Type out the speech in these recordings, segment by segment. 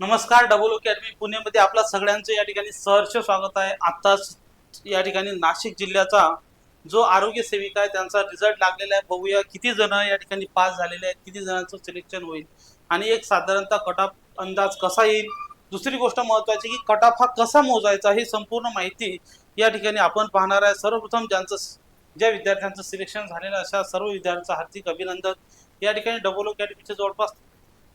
नमस्कार double academy पुणेमध्ये आपलं सगळ्यांचं या ठिकाणी सहर्ष स्वागत आहे. आत्ताच या ठिकाणी नाशिक जिल्ह्याचा जो आरोग्य सेविका आहे त्यांचा रिझल्ट लागलेला आहे. बघूया किती जण या ठिकाणी पास झालेले आहेत किती जणांचं सिलेक्शन होईल. आणि एक साधारणतः कटाप अंदाज कसा येईल? दुसरी गोष्ट महत्वाची की कटाप हा कसा मोजायचा ही संपूर्ण माहिती या ठिकाणी आपण पाहणार आहे. सर्वप्रथम ज्यांचं ज्या विद्यार्थ्यांचं सिलेक्शन झालेलं अशा सर्व विद्यार्थ्यांचं हार्दिक अभिनंदन. या ठिकाणी डबल अकॅडमीचे जवळपास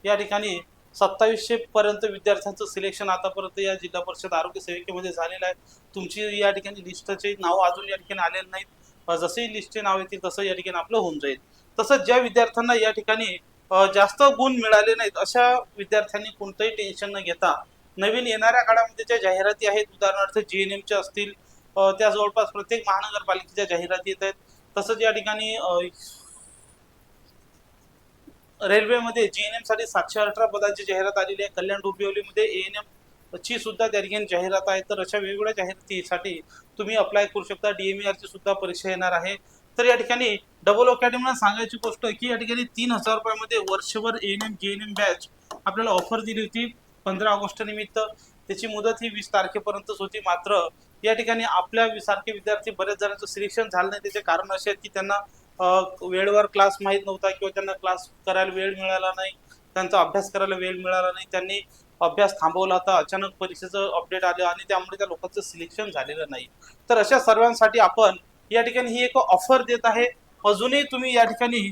या ठिकाणी सत्तावीसशे पर्यंत विद्यार्थ्यांचं सिलेक्शन आतापर्यंत या जिल्हा परिषद आरोग्य सेविकेमध्ये झालेलं आहे. तुमची या ठिकाणी लिस्टचे नाव अजून या ठिकाणी आलेले नाहीत. जसेही लिस्टचे नाव येतील तसं या ठिकाणी आपलं होऊन जाईल. तसंच ज्या विद्यार्थ्यांना या ठिकाणी जास्त गुण मिळाले नाहीत अशा विद्यार्थ्यांनी कोणतंही टेन्शन न घेता नवीन येणाऱ्या काळामध्ये ज्या जाहिराती आहेत उदाहरणार्थ जी एन एमच्या असतील त्या जवळपास प्रत्येक महानगरपालिकेच्या जाहिराती येत आहेत. तसंच या ठिकाणी रेल्वेमध्ये जी एन एमसाठी सातशे अठरा पदांची जाहिरात आलेली आहे. कल्याण डोंबिवलीमध्ये ए एन एम ची सुद्धा त्या ठिकाणी जाहिरात आहे. तर अशा वेगवेगळ्या जाहिरातीसाठी तुम्ही अप्लाय करू शकता. डीएमआर ची सुद्धा परीक्षा येणार आहे. तर या ठिकाणी डबल अकॅडमीला सांगायची गोष्ट की या ठिकाणी तीन हजार रुपयामध्ये वर्षभर A N M J N M batch आपल्याला ऑफर दिली होती पंधरा ऑगस्ट निमित्त. त्याची मुदत ही वीस तारखेपर्यंतच होती. मात्र या ठिकाणी आपल्या सारखे विद्यार्थी बऱ्याच जणांचं सिलेक्शन झालं नाही. त्याचे कारण असे आहेत की त्यांना वेळेवर क्लास माहीत नव्हता किंवा त्यांना क्लास करायला वेळ मिळाला नाही त्यांचा अभ्यास करायला वेळ मिळाला नाही त्यांनी अभ्यास थांबवला होता अचानक परीक्षेचं अपडेट आलं आणि त्यामुळे त्या लोकांचं सिलेक्शन झालेलं नाही. तर अशा सर्वांसाठी आपण या ठिकाणी ही एक ऑफर देत आहे. अजूनही तुम्ही या ठिकाणी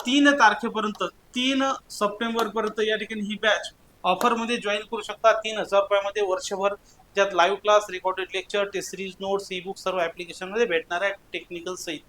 तीन तारखेपर्यंत तीन सप्टेंबर पर्यंत या ठिकाणी ही बॅच ऑफरमध्ये जॉईन करू शकता. तीन हजार रुपयामध्ये वर्षभर ज्यात live class recorded lecture test series notes ebook सर्व ऍप्लिकेशनमध्ये भेटणार आहे. टेक्निकल सहित.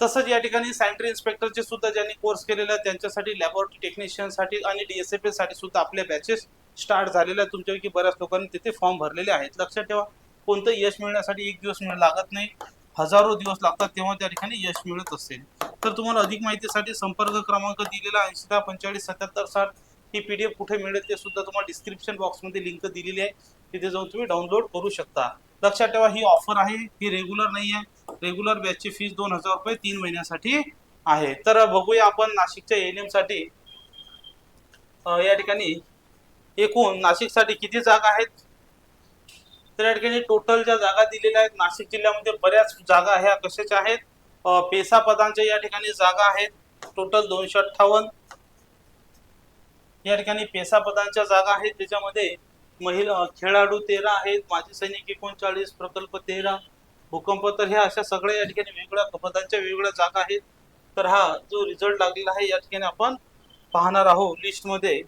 तसंच या ठिकाणी सॅनिटरी इन्स्पेक्टरचे सुद्धा ज्यांनी कोर्स केलेला आहे त्यांच्यासाठी लॅबोरेटरी टेक्निशियनसाठी आणि डीएसएफएससाठी सुद्धा आपल्या बॅचेस स्टार्ट झालेल्या आहेत. तुमच्यापैकी बऱ्याच लोकांनी तिथे फॉर्म भरलेले आहेत. लक्षात ठेवा कोणतं यश मिळण्यासाठी एक दिवस मिळ लागत नाही हजारो दिवस लागतात तेव्हा त्या ठिकाणी यश मिळत असेल. तर तुम्हाला अधिक माहितीसाठी संपर्क क्रमांक दिलेला ऐंशी दहा पंचेचाळीस सत्याहत्तर साठ ही पीडीएफ कुठे मिळेल ते सुद्धा तुम्हाला डिस्क्रिप्शन बॉक्समध्ये लिंक दिलेली आहे. तिथे जाऊन तुम्ही डाउनलोड करू शकता. लक्षात ठेवा ही ऑफर आहे ही रेग्युलर नाही आहे रेग्युलर बॅचची फीस दोन हजार रुपये तीन महिन्यासाठी आहे. तर बघूया आपण नाशिकच्या एन एमसाठी या ठिकाणी एकूण नाशिकसाठी किती जागा आहेत? तर या ठिकाणी टोटल ज्या जागा दिलेल्या आहेत नाशिक जिल्ह्यामध्ये बऱ्याच जागा ह्या कशाच्या आहेत? पेसा पदांच्या या ठिकाणी जागा आहेत. टोटल दोनशे अठ्ठावन्न. या ठिकाणी पेसा पदांच्या जागा आहेत त्याच्यामध्ये महिला खेळाडू तेरा आहेत माजी सैनिक एकोणचाळीस प्रकल्प तेरा भूकंप. तर ह्या अशा सगळ्या या ठिकाणी वेगवेगळ्या पदांच्या वेगवेगळ्या जागा आहेत. तर हा जो रिझल्ट लागलेला आहे या ठिकाणी आपण पाहणार आहोत लिस्टमध्ये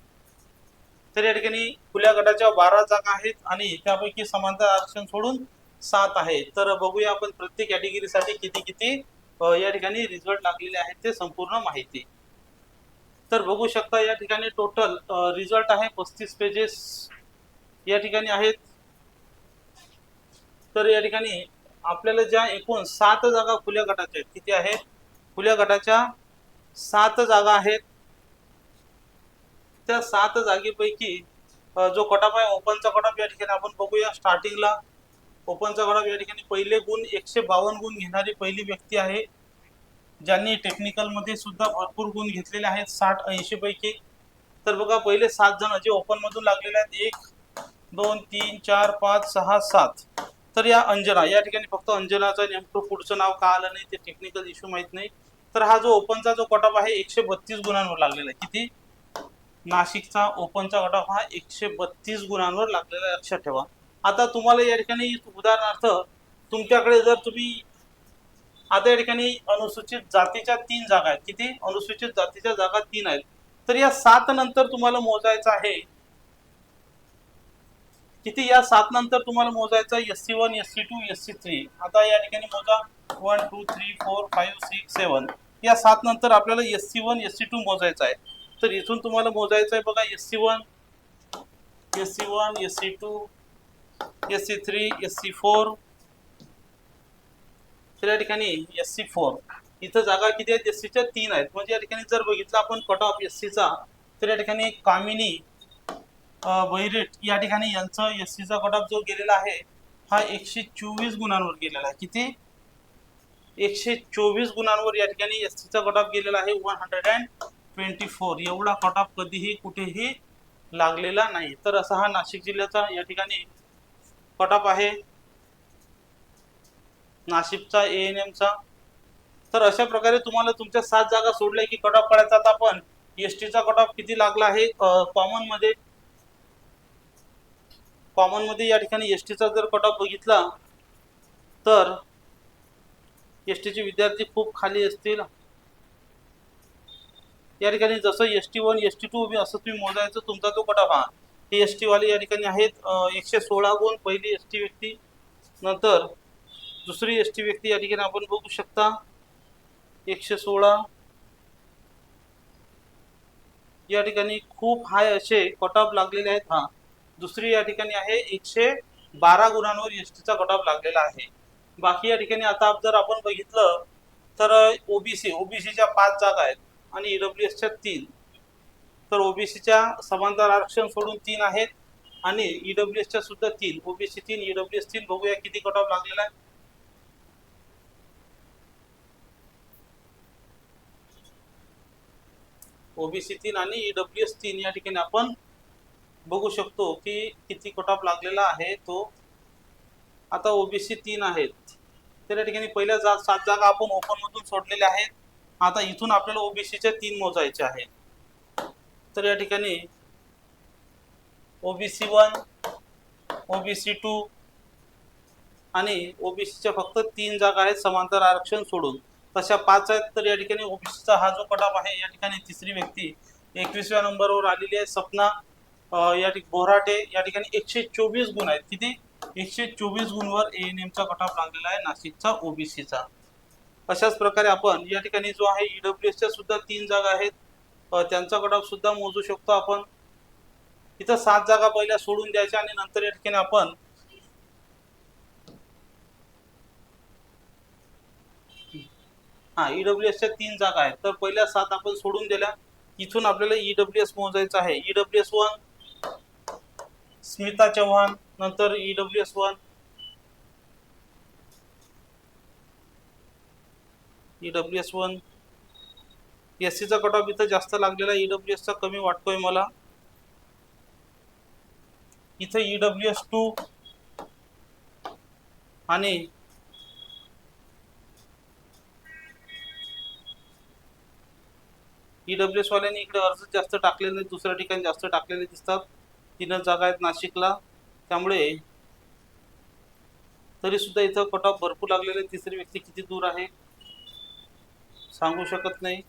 तर या ठिकाणी खुल्या गटाच्या बारा जागा आहेत आणि त्यापैकी समांतर आरक्षण सोडून सात आहेत. तर बघूया आपण प्रत्येक कॅटेगरीसाठी किती किती या ठिकाणी रिझल्ट लागलेले आहेत ते संपूर्ण माहिती. तर बघू शकता या ठिकाणी टोटल रिझल्ट आहे पस्तीस पेजेस या ठिकाणी आहेत. तर या ठिकाणी आपल्याला ज्या एकूण सात जागा खुल्या गटाच्या आहेत किती आहेत? खुल्या गटाच्या सात जागा आहेत. त्या सात जागेपैकी जो कटाप आहे ओपनचा कटाप या ठिकाणी आपण बघूया स्टार्टिंगला ओपनचा कटाप या ठिकाणी पहिले गुण एकशे बावन्न गुण घेणारी पहिली व्यक्ती आहे ज्यांनी टेक्निकलमध्ये सुद्धा भरपूर गुण घेतलेले आहेत साठ ऐंशी पैकी. तर बघा पहिले सात जण जे ओपन मधून लागलेले आहेत एक दोन तीन चार पाच सहा सात. तर या अंजना या ठिकाणी फक्त अंजनाचं नेमकं पुढचं नाव का आलं नाही ते टेक्निकल इश्यू माहीत नाही. तर हा जो ओपनचा जो कटअप आहे एकशे बत्तीस गुणांवर लागलेला आहे. किती? नाशिकचा ओपनचा कटअप हा एकशे बत्तीस गुणांवर लागलेला आहे. लक्षात ठेवा. आता तुम्हाला या ठिकाणी उदाहरणार्थ तुमच्याकडे जर तुम्ही आता या ठिकाणी अनुसूचित जातीच्या तीन जागा आहेत. किती? अनुसूचित जातीच्या जागा तीन आहेत. तर या सात नंतर तुम्हाला मोजायचं आहे किती या सात नंतर तुम्हाला मोजायचं आहे S C one S C two S C three आता या ठिकाणी मोजा one two three four five six seven या सात नंतर आपल्याला S C one S C two मोजायचं आहे तर इथून तुम्हाला मोजायचं आहे बघा S C one S C one S C two S C three S C four तर या ठिकाणी एस सी फोर इथं जागा किती आहेत एस सीच्या तीन आहेत म्हणजे या ठिकाणी जर बघितलं आपण कट ऑफ एस सीचा तर या ठिकाणी कामिनी अं, बहिरेट या ठिकाणी यांचं एस सीचा कट ऑफ जो गेलेला आहे हा एकशे चोवीस गुणांवर गेलेला आहे. किती? एकशे चोवीस गुणांवर या ठिकाणी एस सीचा कट ऑफ गेलेला आहे one hundred and twenty four एवढा कट ऑफ कधीही कुठेही लागलेला नाही. तर असा हा नाशिक जिल्ह्याचा या ठिकाणी कट ऑफ आहे. नाशिकचा ए एन एमचा तर अशा प्रकारे तुम्हाला तुमच्या सात जागा सोडल्या की कट ऑफ करायचा. आता आपण एस टीचा कट ऑफ किती लागला आहे? कॉमन कॉमनमध्ये या ठिकाणी एस टीचा जर कट ऑफ बघितला तर एस टीचे विद्यार्थी खूप खाली असतील. या ठिकाणी जसं S T one S T two असं तुम्ही मोजायचं तुमचा तो कट ऑफ हा हे एस टीवाले या ठिकाणी आहेत. एकशे सोळा गुण पहिली एस टी व्यक्ती नंतर दुसरी एस टी व्यक्ती या ठिकाणी आपण बघू शकता. एकशे सोळा. या ठिकाणी खूप हाय असे कट ऑफ लागलेले आहेत. हा. दुसरी या ठिकाणी आहे एकशे बारा गुणांवर एस टीचा कटऑफ लागलेला आहे. बाकी या ठिकाणी आता जर आपण बघितलं तर ओबीसी ओबीसीच्या पाच जागा आहेत आणि ईडब्ल्यू एसच्या तीन. तर ओबीसीच्या समांतर आरक्षण सोडून तीन आहेत आणि ईडब्ल्यू एसच्या सुद्धा तीन. ओबीसी तीन ईडब्ल्यू एस तीन. बघूया किती कट ऑफ लागलेला आहे. ओबीसी तीन आणि ईडब्ल्यू एस तीन या ठिकाणी आपण बघू शकतो की किती कट लागलेला आहे तो. आता ओबीसी तीन आहेत. तर या ठिकाणी पहिल्या जा सात जागा आपण ओपन मधून सोडलेल्या आहेत. आता इथून आपल्याला ओबीसीच्या तीन मोजायचे आहेत. तर या ठिकाणी ओबीसी वन ओबीसी टू आणि ओबीसीच्या फक्त तीन जागा आहेत समांतर आरक्षण सोडून. तशा पाच आहेत तर या ठिकाणी ओबीसीचा हा जो कटाप आहे या ठिकाणी तिसरी व्यक्ती एकवीसव्या नंबरवर आलेली आहे सपना. या ठिकाणी बोराटे या ठिकाणी एकशे चोवीस गुण आहेत. किती? एकशे चोवीस गुणवर ए एन एमचा कटाप लागलेला आहे नाशिकचा ओबीसीचा अशाच प्रकारे आपण या ठिकाणी जो आहे ईडब्ल्यू एसच्या सुद्धा तीन जागा आहेत. त्यांचा त्यांचा ऑफ सुद्धा मोजू शकतो आपण. इथं सात जागा पहिल्या सोडून द्यायच्या आणि नंतर या ठिकाणी आपण हा ईडब्ल्यू एसच्या तीन जागा आहेत. तर पहिल्या सात आपण सोडून दिल्या. इथून आपल्याला ईडब्ल्यू एस मोजायचं आहे. E W S one Smita Chavan नंतर E W S one. E W S one. S सीचा कट ऑफ इथं जास्त लागलेला ईडब्ल्यू एसचा कमी वाटतोय मला. इथं ईडब्ल्यू एस टू आणि ईडब्ल्यू एस वाल्यांनी इकडे अर्ज जास्त टाकलेले नाही. दुसऱ्या ठिकाणी जास्त टाकलेले दिसतात. तीनच जागा आहेत नाशिकला. त्यामुळे तरी सुद्धा इथं कट ऑफ भरपूर लागलेले तिसरी व्यक्ती किती दूर आहे? सांगू शकत नाही.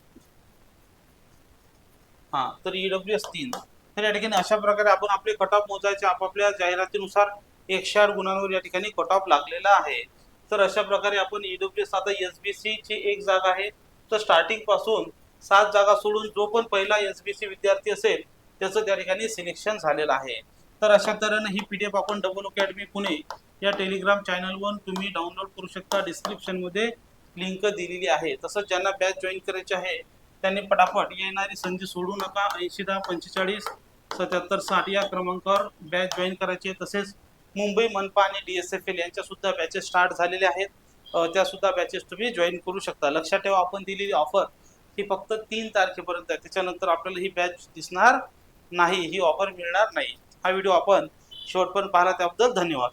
हा तर ईडब्ल्यू एस तीन. तर या ठिकाणी अशा प्रकारे आपण आपले कट ऑफ मोजायचे आपापल्या जाहिरातीनुसार एकशे आठ गुणांवर या ठिकाणी कट ऑफ लागलेला आहे. तर अशा प्रकारे आपण ईडब्ल्यू एस आता एस बी सी ची एक जागा आहे. तर स्टार्टिंगपासून सात जागा सोडून जो पण पहिला एस बी सी विद्यार्थी असेल त्याचं त्या ठिकाणी सिलेक्शन झालेलं आहे. तर अशा तऱ्हेनं ही पी डी एफ आपण डबल अकॅडमी पुणे या टेलिग्राम चॅनलवर तुम्ही डाउनलोड करू शकता. डिस्क्रिप्शनमध्ये लिंक दिलेली आहे. तसंच ज्यांना बॅच जॉईन करायची आहे त्यांनी पटापट येणारी संधी सोडू नका. ऐंशी दहा पंचेचाळीस सत्याहत्तर साठ या क्रमांकावर बॅच जॉईन करायची आहे. तसेच मुंबई मनपा आणि डी एस एफ एल यांच्यासुद्धा बॅचेस स्टार्ट झालेले आहेत. त्यासुद्धा बॅचेस तुम्ही जॉईन करू शकता. लक्षात ठेवा आपण दिलेली ऑफर ही फक्त तीन तारखेपर्यंत आहे. त्याच्यानंतर आपल्याला ही बॅच दिसणार नाही ही ऑफर मिळणार नाही. हा व्हिडिओ आपण शेवटपर्यंत पाहिला त्याबद्दल धन्यवाद.